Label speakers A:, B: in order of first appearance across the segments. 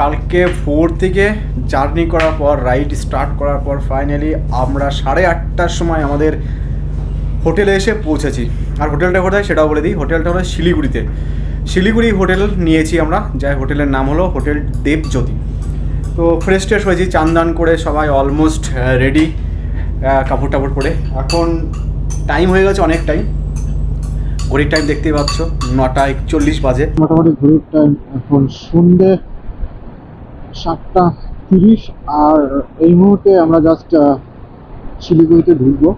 A: কালকে ভোর থেকে জার্নি করার পর, রাইড স্টার্ট করার পর ফাইনালি আমরা সাড়ে আটটার সময় আমাদের হোটেলে এসে পৌঁছেছি। আর হোটেলটা কোথায় সেটাও বলে দিই। হোটেলটা হলো শিলিগুড়িতে। শিলিগুড়ি হোটেল নিয়েছি আমরা। যাই হোটেলের নাম হলো হোটেল দেবজ্যোতি। তো ফ্রেশ ট্রেশ হয়েছি, চান দান করে সবাই অলমোস্ট রেডি কাপড় টাপড় পরে। এখন টাইম হয়ে গেছে অনেক টাইম ঘড়ির টাইম দেখতেই পাচ্ছ, নটা একচল্লিশ বাজে।
B: মোটামুটি ঘড়ির টাইম এখন সন্ধে সাতটা তিরিশ, আর এই মুহূর্তে আমরা জাস্ট শিলিগুড়িতে ঢুকবো।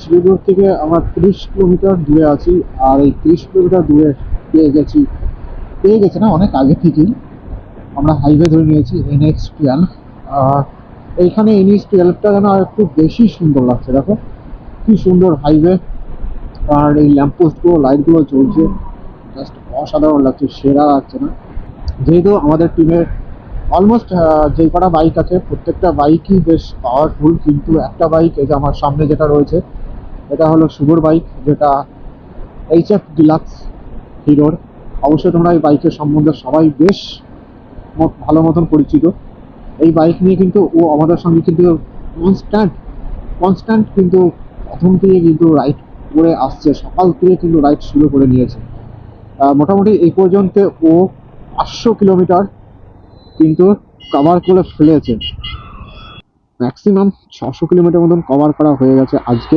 B: শিলিগুড়ি থেকে আমরা তিরিশ কিলোমিটার দূরে আছি, আর এই তিরিশ কিলোমিটার দূরে পেয়ে গেছি, পেয়ে গেছে না অনেক আগে থেকেই। আমরা হাইওয়ে ধরে নিয়েছি এনএক্স টুয়েলভ এইখানে এনএক্স টুয়েলভটা যেন আর একটু বেশি সুন্দর লাগছে, দেখো। কি সুন্দর হাইওয়ে আর এই ল্যাম্পপোস্টগুলো লাইটগুলো জ্বলছে। জাস্ট অসাধারণ লাগছে, সেরা লাগছে না। যেহেতু আমাদের টিমের অলমোস্ট যে কটা বাইক আছে, প্রত্যেকটা বাইকই বেশ পাওয়ারফুল কিন্তু একটা বাইক এই যে আমার সামনে যেটা রয়েছে, এটা হলো শুভর বাইক যেটা এইচ এফ ডিলাক্স হিরোর অবশ্যই তোমরা এই বাইকের সম্বন্ধে সবাই বেশ ভালো মতন পরিচিত। এই বাইক নিয়ে কিন্তু ও আমাদের সঙ্গে কিন্তু কনস্ট্যান্ট কনস্ট্যান্ট কিন্তু প্রথম থেকে কিন্তু রাইড করে আসছে, সকাল থেকে কিন্তু রাইড শুরু করে নিয়েছে। মোটামুটি এই পর্যন্ত ও পাঁচশো কিলোমিটার কিন্তু কভার করে ফেলেছে। ম্যাক্সিমাম ছশো কিলোমিটার মতন কভার করা হয়ে গেছে আজকে।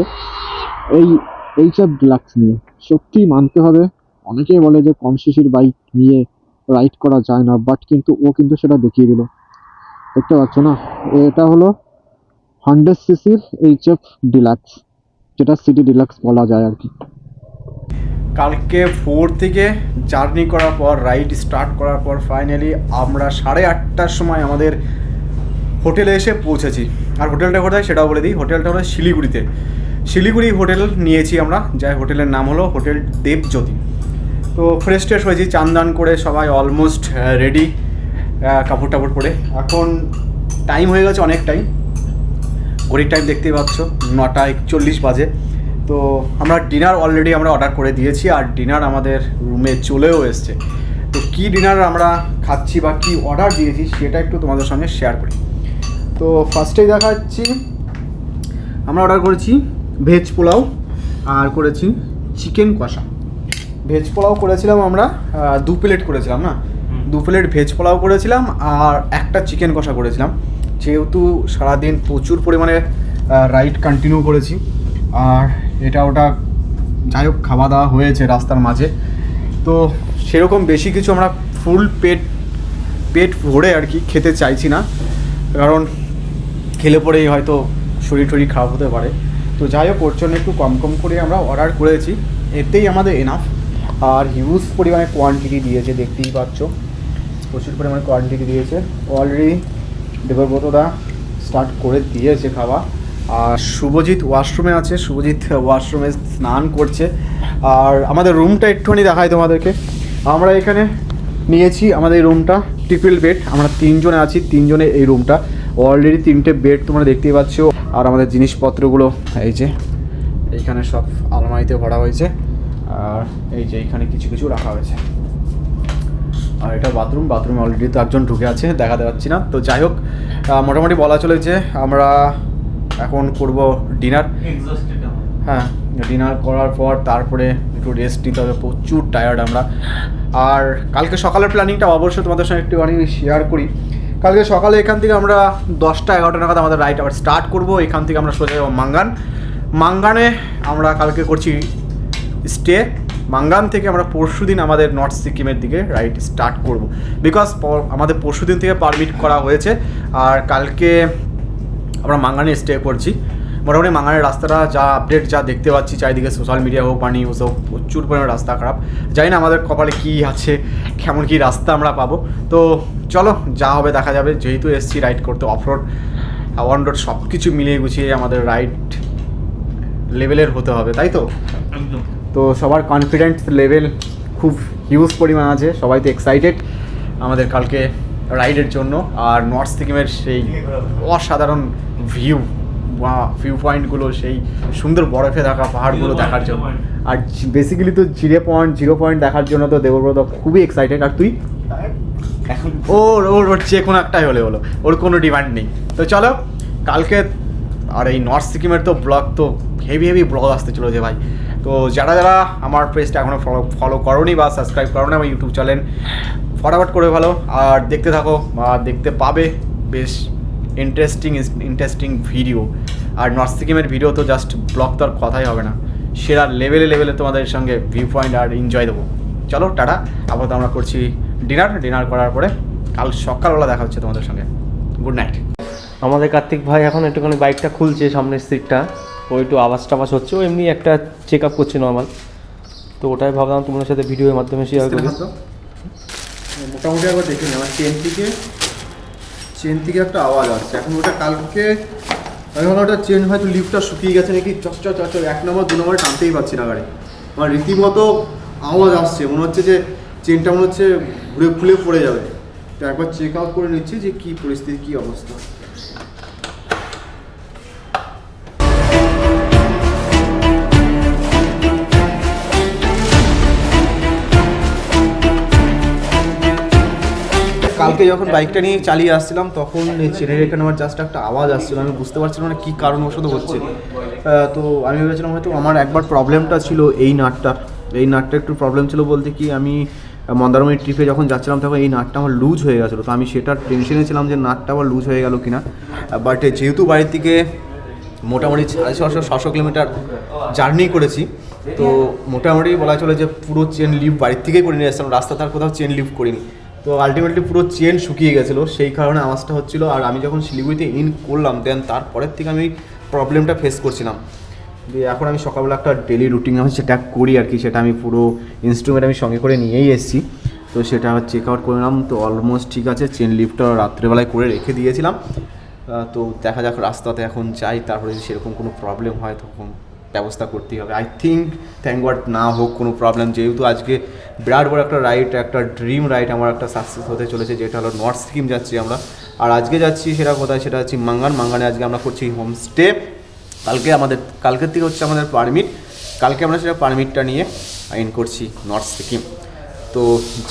B: এই এইচ এফ ডিলাক্স নিয়ে। সত্যি মানতে হবে। অনেকেই বলে যে কম সিসির বাইক নিয়ে রাইড করা যায় না বাট কিন্তু ও কিন্তু সেটা দেখিয়ে দিল। দেখতে পাচ্ছ না? এটা হলো হান্ড্রেড সিসির এইচ এফ ডিলাক্স যেটা সিটি ডিলাক্স বলা যায় আর কি।
A: কালকে ভোর থেকে জার্নি করার পর, রাইড স্টার্ট করার পর ফাইনালি আমরা সাড়ে আটটার সময় আমাদের হোটেলে এসে পৌঁছেছি। আর হোটেলটা কোথায় সেটাও বলে দিই। হোটেলটা হলো শিলিগুড়িতে। শিলিগুড়ি হোটেল নিয়েছি আমরা। যাই হোটেলের নাম হলো হোটেল দেবজ্যোতি। তো ফ্রেশ ট্রেশ হয়েছি, চান দান করে সবাই অলমোস্ট রেডি কাপড় টাপড় পরে। এখন টাইম হয়ে গেছে অনেক টাইম ঘড়ির টাইম দেখতেই পাচ্ছ, নটা একচল্লিশ বাজে। তো আমরা ডিনার অলরেডি আমরা অর্ডার করে দিয়েছি আর ডিনার আমাদের রুমে চলেও এসছে। তো কি ডিনার আমরা খাচ্ছি বা কি অর্ডার দিয়েছি সেটা একটু তোমাদের সঙ্গে শেয়ার করি। তো ফার্স্টেই দেখাচ্ছি আমরা অর্ডার করেছি ভেজ পোলাও আর করেছি চিকেন কষা। ভেজ পোলাও করেছিলাম আমরা দু প্লেট করেছিলাম না? দু প্লেট ভেজ পোলাও করেছিলাম আর একটা চিকেন কষা করেছিলাম। যেহেতু সারাদিন প্রচুর পরিমাণে রাইড কন্টিনিউ করেছি। আর এটা ওটা যাই হোক খাওয়া দাওয়া হয়েছে রাস্তার মাঝে। তো সেরকম বেশি কিছু আমরা ফুল পেট পেট ভরে আর কি খেতে চাইছি না। কারণ খেলে পরেই হয়তো শরীর টরীর খারাপ হতে পারে। তো যাই হোক ওর জন্য একটু কম কম করে আমরা অর্ডার করেছি। এতেই আমাদের এনাফ আর হিউজ পরিমাণে কোয়ান্টিটি দিয়েছে, দেখতেই পাচ্ছ। প্রচুর পরিমাণে কোয়ান্টিটি দিয়েছে। অলরেডি দেবব্রতদা স্টার্ট করে দিয়েছে খাওয়া। আর শুভজিৎ ওয়াশরুমে আছে, শুভজিৎ ওয়াশরুমে স্নান করছে। আর আমাদের রুমটা একটুখানি দেখাই তোমাদেরকে। আমরা এখানে নিয়েছি আমাদের এই রুমটা ট্রিপল বেড। আমরা তিনজনে আছি, তিনজনে এই রুমটা। অলরেডি তিনটে বেড তোমরা দেখতেই পাচ্ছ। আর আমাদের জিনিসপত্রগুলো, এই যে এইখানে সব আলমারিতে ভরা হয়েছে। আর এই যে এইখানে কিছু কিছু রাখা হয়েছে। আর এটা বাথরুম, বাথরুমে অলরেডি তো একজন ঢুকে আছে, দেখাতে পাচ্ছি না। তো যাই হোক মোটামুটি বলা চলে যে আমরা এখন করব ডিনার হ্যাঁ ডিনার করার পর তারপরে একটু রেস্ট নিতে হবে প্রচুর টায়ার্ড আমরা। আর কালকে সকালের প্ল্যানিংটা অবশ্যই তোমাদের সঙ্গে একটুখানি শেয়ার করি। কালকে সকালে এখান থেকে আমরা দশটা এগারোটা নাগাদ আমাদের রাইড আবার স্টার্ট করব। এখান থেকে আমরা সোজা যাব মাঙ্গান। মাঙ্গানে আমরা কালকে করছি স্টে মাঙ্গান থেকে আমরা পরশু দিন আমাদের নর্থ সিকিমের দিকে রাইড স্টার্ট করব। বিকজ আমাদের পরশু দিন থেকে পারমিট করা হয়েছে। আর কালকে আমরা মাঙ্গানে স্টে করছি। মোটামুটি মাঙ্গানের রাস্তাটা যা আপডেট যা দেখতে পাচ্ছি চারিদিকে সোশ্যাল মিডিয়া হোক পানি ওসব প্রচুর পরিমাণে রাস্তা খারাপ। জানি না আমাদের কপালে কী আছে কেমন কী রাস্তা আমরা পাবো। তো চলো যা হবে দেখা যাবে। যেহেতু এসছি রাইড করতে অফ রোড অন রোড সব কিছু মিলিয়ে গুছিয়ে আমাদের রাইড লেভেলের হতে হবে তাই তো? তো সবার কনফিডেন্স লেভেল খুব হিউজ পরিমাণ আছে সবাই তো এক্সাইটেড আমাদের কালকে রাইডের জন্য আর নর্থ সিকিমের সেই অসাধারণ ভিউ বা ভিউ পয়েন্টগুলো সেই সুন্দর বরফে থাকা পাহাড়গুলো দেখার জন্য। আর বেসিক্যালি তো জিরো পয়েন্ট জিরো পয়েন্ট দেখার জন্য তো দেবব্রত খুবই এক্সাইটেড আর তুই?
C: এখন
A: ওর ওর ওর যে কোনো একটাই হলে হলো। ওর কোনো ডিমান্ড নেই। তো চলো কালকে আর এই নর্থ সিকিমের তো ব্লগ তো হেভি হেভি ব্লগ আসতে চলেছে ভাই। তো যারা যারা আমার পেজটা এখনও ফলো ফলো করোনি বা সাবস্ক্রাইব করো না আমার ইউটিউব চ্যানেল ফটাফট করে ভালো। আর দেখতে থাকো বা দেখতে পাবে বেশ ইন্টারেস্টিং ইন্টারেস্টিং ভিডিও আর নর্থ সিকিমের ভিডিও তো জাস্ট ব্লগ তো আর কথাই হবে না। সেরা লেভেলে লেভেলে তোমাদের সঙ্গে ভিউ পয়েন্ট আর এনজয় দেবো। চলো টাটা। আপাতত আমরা করছি ডিনার ডিনার করার পরে কাল সকালবেলা দেখা হচ্ছে তোমাদের সঙ্গে। গুড নাইট
C: আমাদের কার্তিক ভাই এখন একটুখানি বাইকটা খুলছে সামনের সিটটা ও একটু আওয়াজ টাওয়াজ হচ্ছে। ও এমনি একটা চেক আপ করছে নর্মাল তো ওটাই ভাবলাম তোমাদের সাথে ভিডিওর মাধ্যমে শেয়ার করি।
A: মোটামুটি একবার দেখে নিই। আমার চেন থেকে চেন থেকে একটা আওয়াজ আসছে। এখন ওটা কালকে, আমি ভাবলাম ওটা চেন হয়তো লিফটটা শুকিয়ে গেছে নাকি চকচ চ এক নম্বর, দু নম্বরে টানতেই পারছি না গাড়ি। আমার রীতিমতো আওয়াজ আসছে, মনে হচ্ছে যে চেনটা মনে হচ্ছে ঘুরে ফুলে পড়ে যাবে। তো একবার চেক আউট করে নিচ্ছি যে কী পরিস্থিতি, কী অবস্থা। কালকে যখন বাইকটা নিয়ে চালিয়ে আসছিলাম, তখন চেনের এখানে আমার জাস্ট একটা আওয়াজ আসছিল। আমি বুঝতে পারছিলাম না কী কারণবশত হচ্ছে। তো আমি ভেবেছিলাম হয়তো আমার একবার প্রবলেমটা ছিল এই নাটটার এই নাটটা একটু প্রবলেম ছিল বলতে কি, আমি মন্দারমণি ট্রিপে যখন যাচ্ছিলাম, তখন এই নাটটা আমার লুজ হয়ে গেছিল। তো আমি সেটার টেনশনে ছিলাম যে নাটটা আবার লুজ হয়ে গেল কিনা। বাট যেহেতু বাড়ির থেকে মোটামুটি সাড়ে ছশো ছশো কিলোমিটার জার্নি করেছি, তো মোটামুটি বলা চলে যে পুরো চেন লিভ বাড়ির থেকেই করে নিয়ে এসেছিলাম। রাস্তা তার কোথাও চেন লিভ করিনি। তো আলটিমেটলি পুরো চেন শুকিয়ে গেছিল। সেই কারণে আওয়াজটা হচ্ছিল। আর আমি যখন শিলিগুড়িতে ইন করলাম দেন তারপরের থেকে আমি প্রবলেমটা ফেস করছিলাম। যে এখন আমি সকালবেলা একটা ডেলি রুটিন আমি সেটা করি আর কি, সেটা আমি পুরো ইনস্ট্রুমেন্ট আমি সঙ্গে করে নিয়েই এসেছি। তো সেটা আবার চেক আউট করে নিলাম। তো অলমোস্ট ঠিক আছে চেন লিফটটা রাত্রেবেলায় করে রেখে দিয়েছিলাম। তো দেখা যাক রাস্তাতে এখন যাই, তারপরে যদি সেরকম কোনো প্রবলেম হয় তখন ব্যবস্থা করতেই হবে। আই থিঙ্ক থ্যাংক গড না হোক, কোনো প্রবলেম যেহেতু আজকে বিরাট বড় একটা রাইড একটা ড্রিম রাইড আমার একটা সাকসেস হতে চলেছে, যেটা হলো নর্থ সিকিম যাচ্ছি আমরা। আর আজকে যাচ্ছি সেটা কোথায়? সেটা হচ্ছে মাঙ্গান মাঙ্গানে আজকে আমরা করছি হোমস্টে কালকে আমাদের কালকের থেকে হচ্ছে আমাদের পারমিট কালকে আমরা সেটা পারমিটটা নিয়ে আইন করছি নর্থ সিকিম তো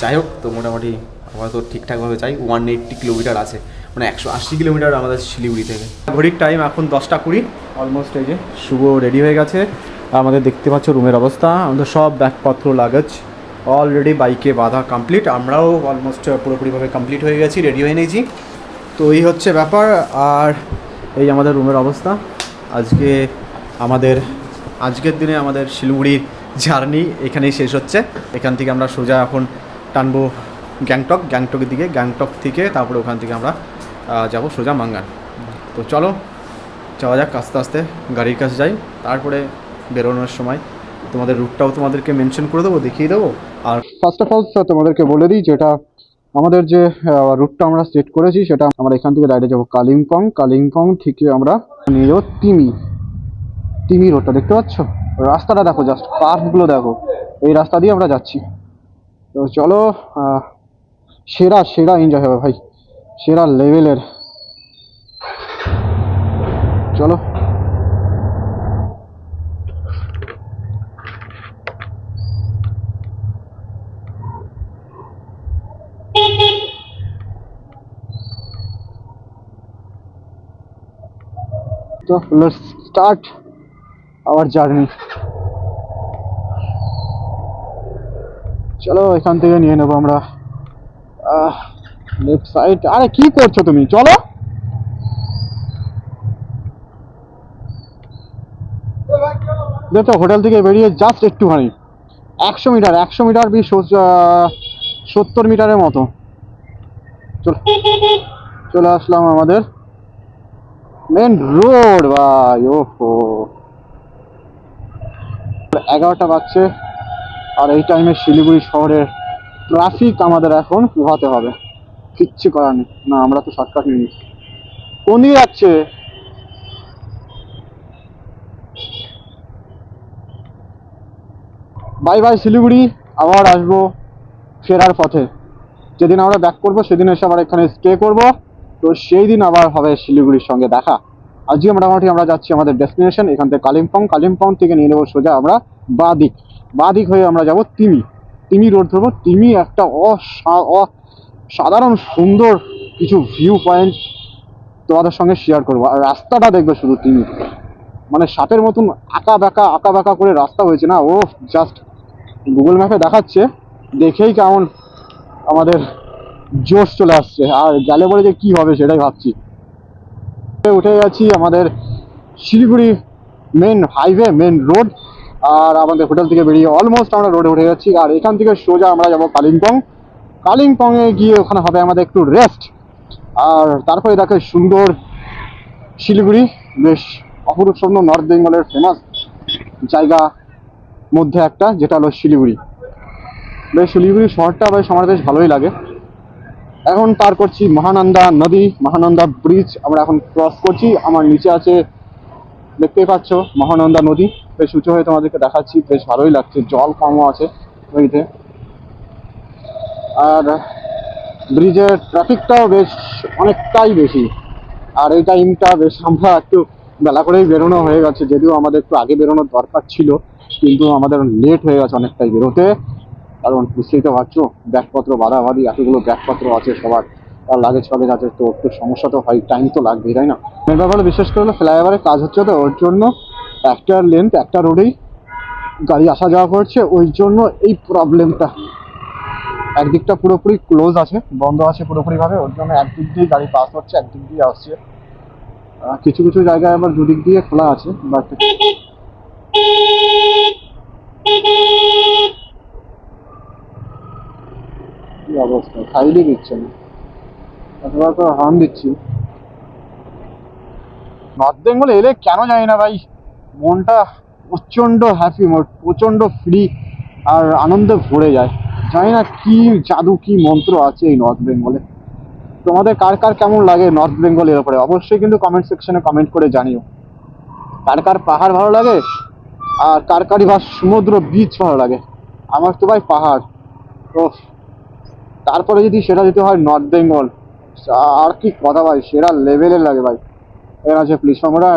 A: যাই হোক, তো মোটামুটি আমরা তো ঠিকঠাকভাবে যাই। ওয়ান এইট্টি কিলোমিটার আছে। মানে একশো আশি কিলোমিটার আমাদের শিলিগুড়ি থেকে। ঘড়ির টাইম এখন দশটা কুড়ি। অলমোস্ট এই যে শুভ রেডি হয়ে গেছে। আমাদের দেখতে পাচ্ছ রুমের অবস্থা। আমাদের সব ব্যাগপত্র লাগেজ অলরেডি বাইকে বাঁধা কমপ্লিট আমরাও অলমোস্ট পুরোপুরিভাবে কমপ্লিট হয়ে গেছি রেডি হয়ে নিয়েছি। তো এই হচ্ছে ব্যাপার। আর এই আমাদের রুমের অবস্থা। আজকে আমাদের, আজকের দিনে আমাদের শিলিগুড়ির জার্নি এখানেই শেষ হচ্ছে। এখান থেকে আমরা সোজা এখন টানবো গ্যাংটক। গ্যাংটকের দিকে, গ্যাংটক থেকে তারপরে ওখান থেকে আমরা যাব সোজা মাঙ্গান। তো চলো, যাওয়া যাক আস্তে আস্তে, গাড়ির কাছে যাই, তারপরে বেরোনোর সময় তোমাদের রুটটাও তোমাদেরকে মেনশন করে দেবো, দেখিয়ে দেবো, আর
B: ফার্স্ট অফ অল তোমাদেরকে বলে দিই, যেটা আমাদের যে রুটটা আমরা সেট করেছি, সেটা আমরা এখান থেকে রাইডে যাব কালিম্পং। কালিম্পং থেকে আমরা নিয়ে যাব তিমি। তিমি রোডটা দেখতে পাচ্ছ? রাস্তাটা দেখো জাস্ট পার্কগুলো দেখো। এই রাস্তা দিয়ে আমরা যাচ্ছি। তো চলো সেরা সেরা এনজয় হবে, ভাই। সেরা লেভেলের। চলো। তো স্টার্ট আওয়ার জার্নি চলো এখান থেকে নিয়ে নেব আমরা। লেফট সাইড আরে, কি করছ তুমি? চলো। দেখো, হোটেল থেকে বেরিয়ে জাস্ট একটুখানি। একশো মিটার একশো মিটার বি সত্তর মিটারের মতো। চলো আসলাম আমাদের মেন রোড ভাই, ওহো। এগারোটা বাজছে, আর এই টাইমে শিলিগুড়ি শহরের ট্রাফিক আমাদের এখন পোহাতে হবে। কিচ্ছু করার নেই। না, আমরা তো শর্টকাট নিয়ে নিচ্ছি। কোন দিকে যাচ্ছে বাই বাই শিলিগুড়ি। আবার আসব ফেরার পথে। যেদিন আমরা ব্যাক করব, সেদিন এসে আবার এখানে স্টে করব। তো সেই দিন আবার হবে শিলিগুড়ির সঙ্গে দেখা। আজকে মোটামুটি আমরা যাচ্ছি আমাদের ডেস্টিনেশন এখান থেকে কালিম্পং। কালিম্পং থেকে নিয়ে নেব সোজা আমরা বাদিক। বাদিক হয়ে আমরা যাব তিমি। তিমি রোড ধরবো। তিমি একটা অসা অ সাধারণ সুন্দর কিছু ভিউ পয়েন্ট তোমাদের সঙ্গে শেয়ার করব। আর রাস্তাটা দেখবে শুধু তুমি। মানে সাপের মতন আঁকা বাঁকা আঁকা বাঁকা করে রাস্তা হয়েছে না? ও জাস্ট গুগল ম্যাপে দেখাচ্ছে, দেখেই কেমন আমাদের জোশ চলে আসছে। আর গেলে বলে যে কী হবে সেটাই ভাবছি। উঠে গেছি আমাদের Siliguri main highway main road আর আমাদের হোটেল থেকে বেরিয়ে অলমোস্ট আমরা রোডে উঠে যাচ্ছি আর এখান থেকে সোজা আমরা যাব কালিম্পং। কালিম্পংয়ে গিয়ে ওখানে হবে আমাদের একটু রেস্ট আর তারপরে দেখো সুন্দর শিলিগুড়ি, বেশ অপরূপ সুন্দর নর্থ বেঙ্গলের ফেমাস জায়গা মধ্যে একটা, যেটা হলো শিলিগুড়ি। বেশ শিলিগুড়ি শহরটা বেশ, আমার বেশ ভালোই লাগে। এখন পার করছি মহানন্দা নদী, মহানন্দা ব্রিজ আমরা এখন ক্রস করছি। আমার নিচে আছে, দেখতেই পাচ্ছ, মহানন্দা নদী। বেশ উঁচু হয়ে তোমাদেরকে দেখাচ্ছি, বেশ ভালোই লাগছে, জল কমও আছে নদীতে। আর ব্রিজের ট্রাফিকটাও বেশ অনেকটাই বেশি। আর এই টাইমটা বেশ আমরা একটু বেলা করেই বেরোনো হয়ে গেছে, যদিও আমাদের একটু আগে বেরোনোর দরকার ছিল, কিন্তু আমাদের লেট হয়ে গেছে অনেকটাই বেরোতে। কারণ বুঝতেই তো পারছ, ব্যাগপত্র বাড়াবাড়ি, এতগুলো ব্যাগপত্র আছে সবার, আর লাগেজ ফাগেজ আছে, তো একটু সমস্যা তো হয় টাইম তো লাগবেই, তাই না? মেন ব্যাপারে বিশেষ করে ফ্লাইওভারের কাজ হচ্ছে তো, ওর জন্য একটা লেন্থ একটা রোডেই গাড়ি আসা যাওয়া করছে, ওই জন্য এই প্রবলেমটা একদিকটা পুরোপুরি ক্লোজ আছে, বন্ধ আছে পুরোপুরিভাবে, ওর জন্য একদিক দিয়ে গাড়ি পাস হচ্ছে একদিক দিয়ে আসছে। কিছু কিছু জায়গায় আবার দুদিক দিয়ে খোলা আছে বাট অবস্থা? সাইডই দিচ্ছে না। এতবার করে হর্ন দিচ্ছি। নর্থ বেঙ্গল এলে কেন জানি না ভাই? মনটা প্রচণ্ড হ্যাপি প্রচণ্ড ফ্রি আর আনন্দে ভরে যায়। জানি না কি জাদু, কি মন্ত্র আছে এই নর্থ বেঙ্গলে তোমাদের কার কার কেমন লাগে নর্থ বেঙ্গলের ওপরে অবশ্যই কিন্তু কমেন্ট সেকশনে কমেন্ট করে জানিও। কার কার পাহাড় ভালো লাগে? আর কার কারই বা সমুদ্র বিচ ভালো লাগে? আমার তো ভাই পাহাড়। তো তারপরে যদি সেটা যদি হয় নর্থ বেঙ্গল আর কি কথা ভাই? সেরা লেভেলের লাগে ভাই। এর আছে প্লিজ আমরা